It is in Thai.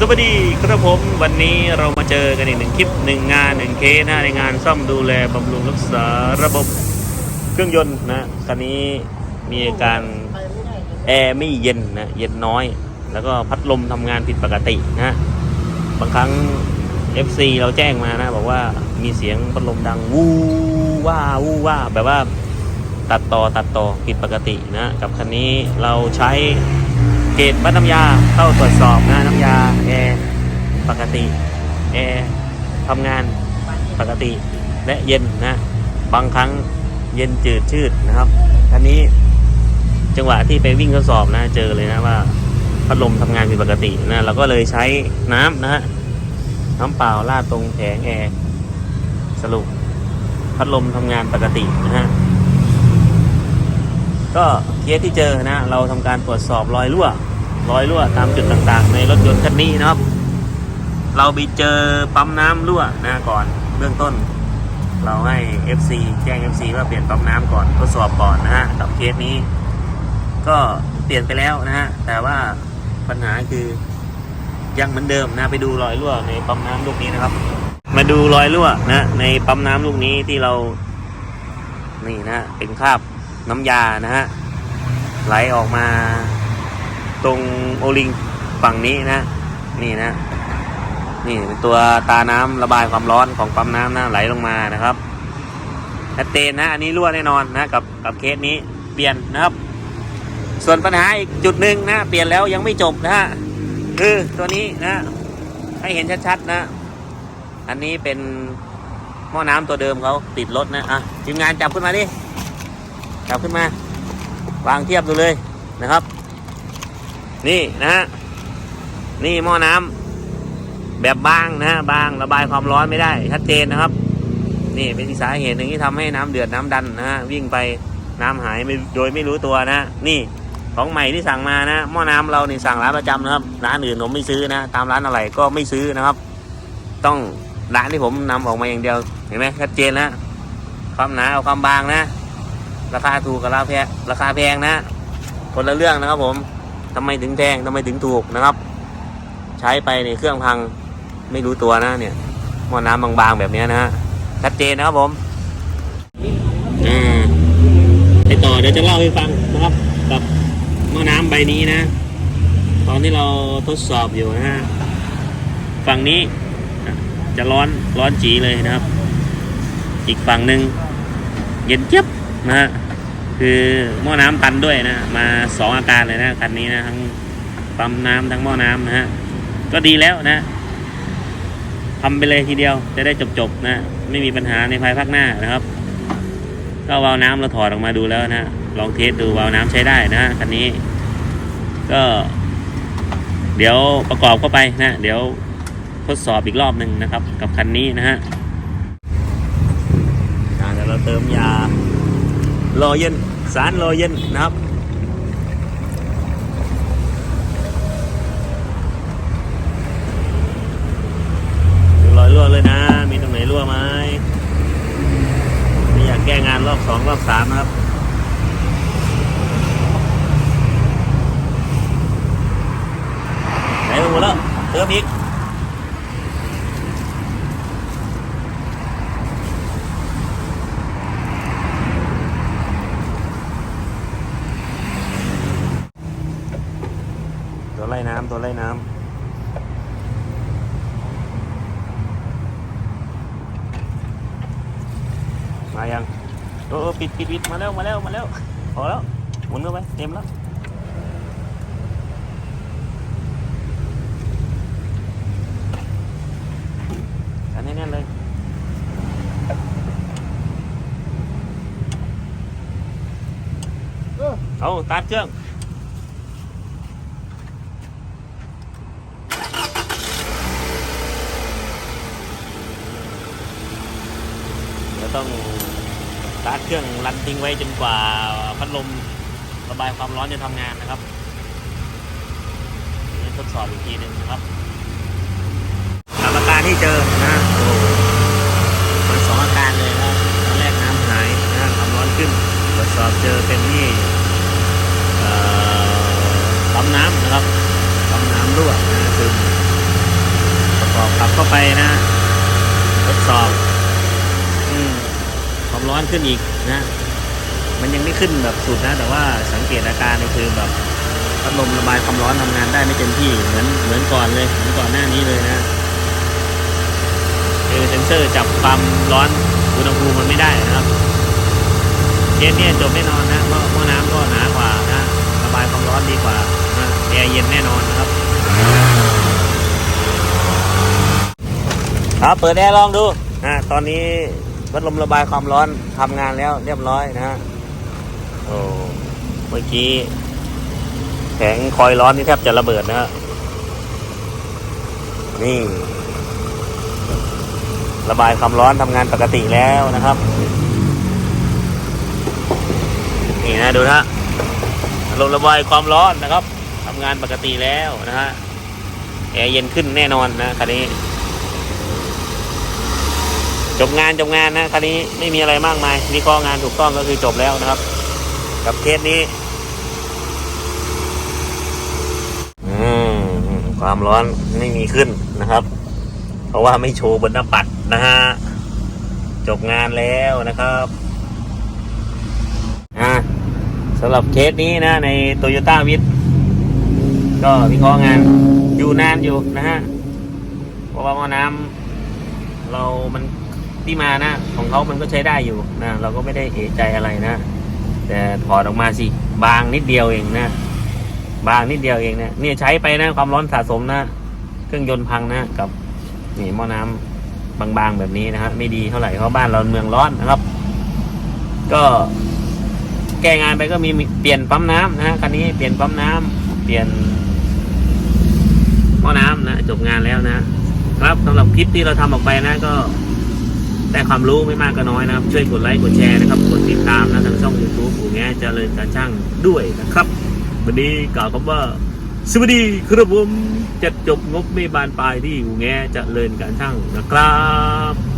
สวัสดีครับผมวันนี้เรามาเจอกันอีกหนึ่งคลิปหนึ่งงานหนึ่งเคสนะในงานซ่อมดูแลบำรุงรักษาระบบเครื่องยนต์นะคันนี้มีอาการแอร์ไม่เย็นนะเย็นน้อย แล้วก็พัดลมทำงานผิดปกตินะบางครั้ง FC เราแจ้งมานะ บอกว่ามีเสียงพัดลมดังวูว่าวูว่าแบบว่าตัดต่อตัดต่อผิดปกตินะ กับคันนี้เราใช้ เกตวัดน้ำยาเข้าตรวจสอบนะน้ำยาแอร์ปกติแอร์ทำงานปกติและเย็นนะ บางครั้งเย็นจืดชืดนะครับท่านนี้จังหวะที่ไปวิ่งทดสอบนะเจอเลยนะว่าพัดลมทำงานผิดปกตินะเราก็เลยใช้น้ำนะฮะน้ำเปล่าราดตรงแผงแอร์สรุปพัดลมทำงานปกตินะฮะ ก็เคสที่เจอนะเราทำการตรวจสอบรอยรั่วรอยรั่วตามจุดต่างๆ ในรถยนต์คันนี้นะครับ เราไปเจอปั๊มน้ำรั่วนะก่อนเบื้องต้น เราให้ FC แจ้ง FC ว่าเปลี่ยนปั๊มน้ำก่อนทดสอบก่อนนะฮะกับเคสนี้ ก็เปลี่ยนไปแล้วนะฮะแต่ว่าปัญหาคือยังเหมือนเดิมนะไปดูรอยรั่วในปั๊มน้ำลูกนี้นะครับ มาดูรอยรั่วนะในปั๊มน้ำลูกนี้ที่เรานี่นะเป็นคราบ น้ำยานะฮะไหลออกมาตรงโอลิงฝั่งนี้นะนี่นะ นี่เป็นตัวตาน้ำระบายความร้อนของปั๊มน้ำนะไหลลงมานะครับชัดเจนนะอันนี้รั่วแน่นอนนะกับกับเคสนี้เปลี่ยนนะครับ ส่วนปัญหาอีกจุดหนึ่งนะเปลี่ยนแล้วยังไม่จบนะฮะคือตัวนี้นะ ให้เห็นชัดๆนะ อันนี้เป็นหม้อน้ำตัวเดิมเขาติดรถนะอะทีมงานจับขึ้นมาดิ จับขึ้นมาวางเทียบดูเลยนะครับ นี่นะฮะนี่หม้อน้ำแบบบางนะฮะบางระบายความร้อนไม่ได้ ชัดเจนนะครับ นี่เป็นสาเหตุหนึ่งที่ทำให้น้ำเดือดน้ำดันนะฮะวิ่งไปน้ำหายไม่โดยไม่รู้ตัวนะนี่ของใหม่ที่สั่งมานะหม้อน้ำเรานี่สั่งร้านประจำนะครับร้านอื่นผมไม่ซื้อนะ ตามร้านอะไรก็ไม่ซื้อนะครับ ต้องร้านที่ผมนำออกมาอย่างเดียวเห็นไหมชัดเจนนะความหนาเอาความบางนะ ราคาถูกกับราคาแพงราคาแพงนะ คนละเรื่องนะครับผมทำไมถึงแพงทำไมถึงถูกนะครับ ใช้ไปในเครื่องพังไม่รู้ตัวนะเนี่ยหม้อน้ำบางๆแบบนี้นะฮะชัดเจนนะครับผมอ่าไปต่อเดี๋ยวจะเล่าให้ฟังนะครับกับหม้อน้ำใบนี้นะ ตอนที่เราทดสอบอยู่นะฮะฝั่งนี้จะร้อนร้อนจีเลยนะครับ อีกฝั่งหนึ่งเย็นเจี๊ยบ นะฮะคือหม้อน้ำตันด้วยนะ มาสองอาการเลยนะคันนี้นะทั้งปั๊มน้ำทั้งหม้อน้ำนะฮะก็ดีแล้วนะทำไปเลยทีเดียวจะได้จบๆนะ ไม่มีปัญหาในภายภาคหน้านะครับ ก็วาล์วน้ำเราถอดออกมาดูแล้วนะลองเทสดูวาล์วน้ำใช้ได้นะคันนี้ ก็ เดี๋ยวประกอบเข้าไปนะเดี๋ยวทดสอบอีกรอบหนึ่งนะครับ กับคันนี้นะฮะอ่าเดี๋ยวเราเติมยา โลเย็น สารโลเย็นนะครับ รอยรั่วเลยนะ มีตรงไหนรั่วไหมไม่อยากแก้งานรอบสองรอบสามนะครับไหนไปหมดแล้วเติมอีก ล่น้ำตัวไล่น้ำมายังโอ้โอ้ปิดปิดปิดมาแล้วมาแล้วมาแล้วพอแล้วหมุนเข้าไปเต็มแล้วกันให้แน่นเลยเอาตัดเครื่อง เดี๋ยวต้องสตาร์ทเครื่องรันทิ้งไว้จนกว่าพัดลมระบายความร้อนจะทำงานนะครับนี่ทดสอบอีกทีหนึ่งนะครับอาการที่เจอนะโอ้มันสองอาการเลยนะตอนแรกน้ำหายนะความร้อนขึ้นตรวจสอบเจอเป็นที่ปั๊มน้ำนะครับปั๊มน้ำรั่วนะคือนะทดสอบอืมความ ร้อนขึ้นอีกนะ มันยังไม่ขึ้นแบบสุดนะ แต่ว่าสังเกตอาการนี่คือแบบพัดลมระบายความร้อนทำงานได้ไม่เต็มที่เหมือนเหมือนก่อนเลยเหมือนก่อนหน้านี้เลยนะคือเซนเซอร์จับความร้อนอุณหภูมิมันไม่ได้นะครับเคสเนี้จบแน่นอนนะเพราะหม้อน้ำก็หนากว่านะระบายความร้อนดีกว่านะแอร์เย็นแน่นอนนะครับ ครับเปิดแอร์ลองดูนะตอนนี้ พัดลมระบายความร้อนทำงานแล้วเรียบร้อยนะฮะโอ้เมื่อกี้แผงคอยร้อนนี่แทบจะระเบิดนะฮะนี่ ระบายความร้อนทำงานปกติแล้วนะครับ นี่นะดูนะลมระบายความร้อนนะครับทำงานปกติแล้วนะฮะแอร์เย็นขึ้นแน่นอนนะคันนี้ จบงานจบงานนะคันนี้ไม่มีอะไรมากมายวิเคราะห์งานถูกต้องก็คือจบแล้วนะครับ กับเคสนี้อืมความร้อนไม่มีขึ้นนะครับ เพราะว่าไม่โชว์บนหน้าปัดนะฮะจบงานแล้วนะครับอ่าสำหรับเคสนี้นะ ในโตโยต้าวิทก็วิเคราะห์งานอยู่นานอยู่นะฮะ เพราะว่าหม้อน้ำเรามัน ที่มานะ ของเขามันก็ใช้ได้อยู่นะเราก็ไม่ได้เอะใจอะไรนะ แต่ถอดออกมาสิ บางนิดเดียวเองนะ บางนิดเดียวเองนะเนี่ยใช้ไปนะความร้อนสะสมนะ เครื่องยนต์พังนะกับนี่หม้อน้ำบางๆแบบนี้นะฮะไม่ดีเท่าไหร่เพราะบ้านเราเมืองร้อนนะครับ ก็แก้งานไปก็มีเปลี่ยนปั๊มน้ำนะฮะคันนี้เปลี่ยนปั๊มน้ำเปลี่ยนหม้อน้ำนะจบงานแล้วนะครับสำหรับคลิปที่เราทำออกไปนะก็ ได้ความรู้ไม่มากก็น้อยนะครับ ช่วยกดไลค์กดแชร์นะครับกดติดตามนะทางช่อง YouTube อู่แง่เจริญการช่างด้วยนะครับ วันนี้กล่าวคำว่า สวัสดีครับผมจะจบงบไม่บานปลายที่อู่แง่เจริญการช่างนะครับ